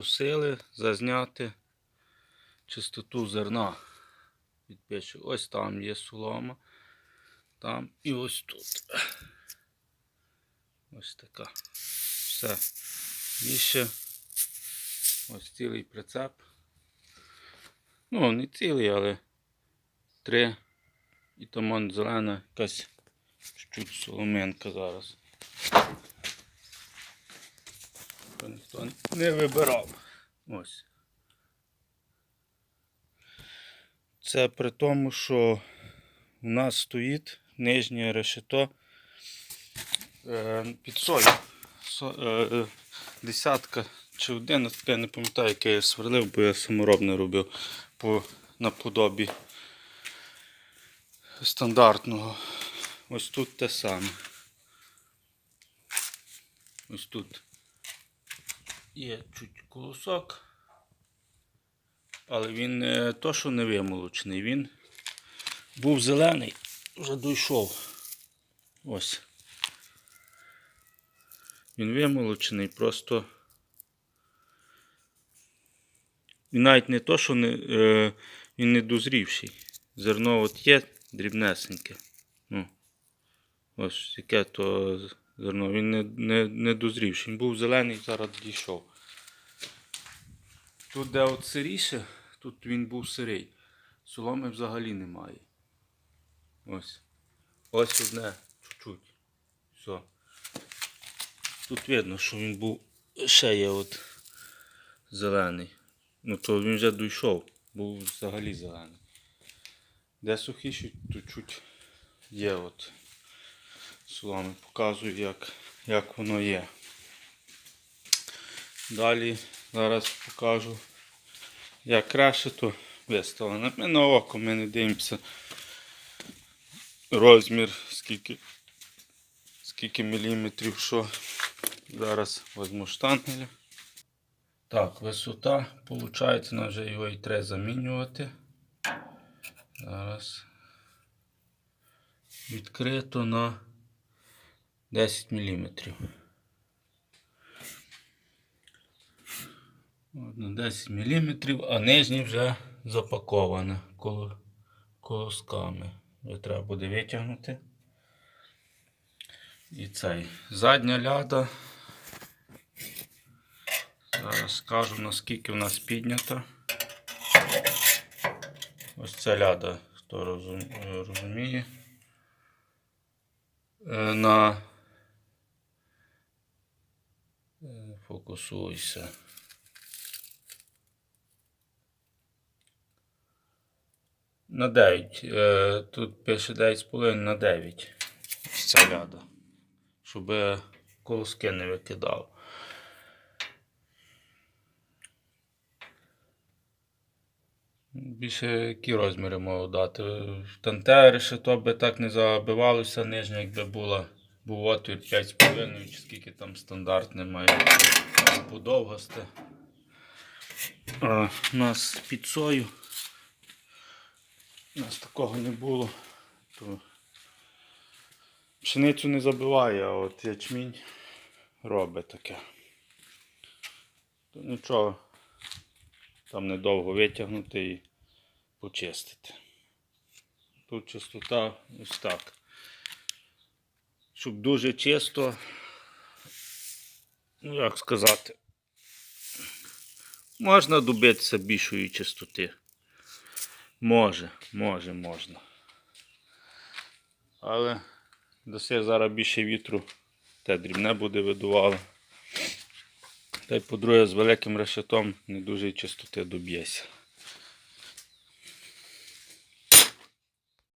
Просили зазняти чистоту зерна печі. Ось там є солома. Там і ось тут. Ось така. Все. Більше ось цілий прицеп. Ну, не цілий, але три. І тому зелена якась чуть-чуть соломинка зараз. Що ніхто не вибирав. Ось. Це при тому, що у нас стоїть нижнє решето е, під сою. Со, е, десятка чи одинадцятка, я не пам'ятаю, яке я сверлив, бо я саморобне робив по наподобі стандартного. Ось тут те саме. Ось тут є чуть колосок, але він не то, що не вимолочений, він був зелений, вже дійшов. Ось. Він вимолочений, просто. Він навіть не то, що не, е, він не дозрівший. Зерно от є дрібнесеньке. Ну, ось яке то зерно. Він не, не, не дозрівший. Він був зелений, зараз дійшов. Тут, де от сиріше, тут він був сирий. Соломи взагалі немає. Ось. Ось одне чуть-чуть. Все. Тут видно, що він був ще є от зелений. Ну то він вже дійшов, був взагалі зелений. Де сухіші, то чуть є от соломи. Показую, як, як воно є. Далі зараз покажу, як краще то виставлено. Ми на око ми не дивимося розмір, скільки, скільки міліметрів, що. Зараз візьму штангеля. Так, висота, виходить, нам вже його і треба замінювати. Зараз відкрито на 10 мм. На 10 мм, а нижній вже запаковане колосками. Вже треба буде витягнути. І цей задня ляда. Зараз скажу наскільки в нас піднята. Ось ця ляда, хто розуміє. Е, На Е, фокусуйся. На 9. Е, Тут пише 9,5 на 9. Ось ця ляда. Щоб колоски не викидав. Більше які розміри можу дати. Тантери решето би так не забивалося, нижня, якби була, був отвір 5,5 чи скільки там стандартне має подовгосте. А, у нас під сою. У нас такого не було. То пшеницю не забиває, а от ячмінь робить таке. То нічого. Там недовго витягнути і почистити. Тут чистота ось так. Щоб дуже чисто, ну як сказати, можна добитися більшої чистоти. Може, може, можна. Але доси зараз більше вітру, те дрібне буде видувало. Та й по-друге, з великим решетом не дуже чистоти доб'єся.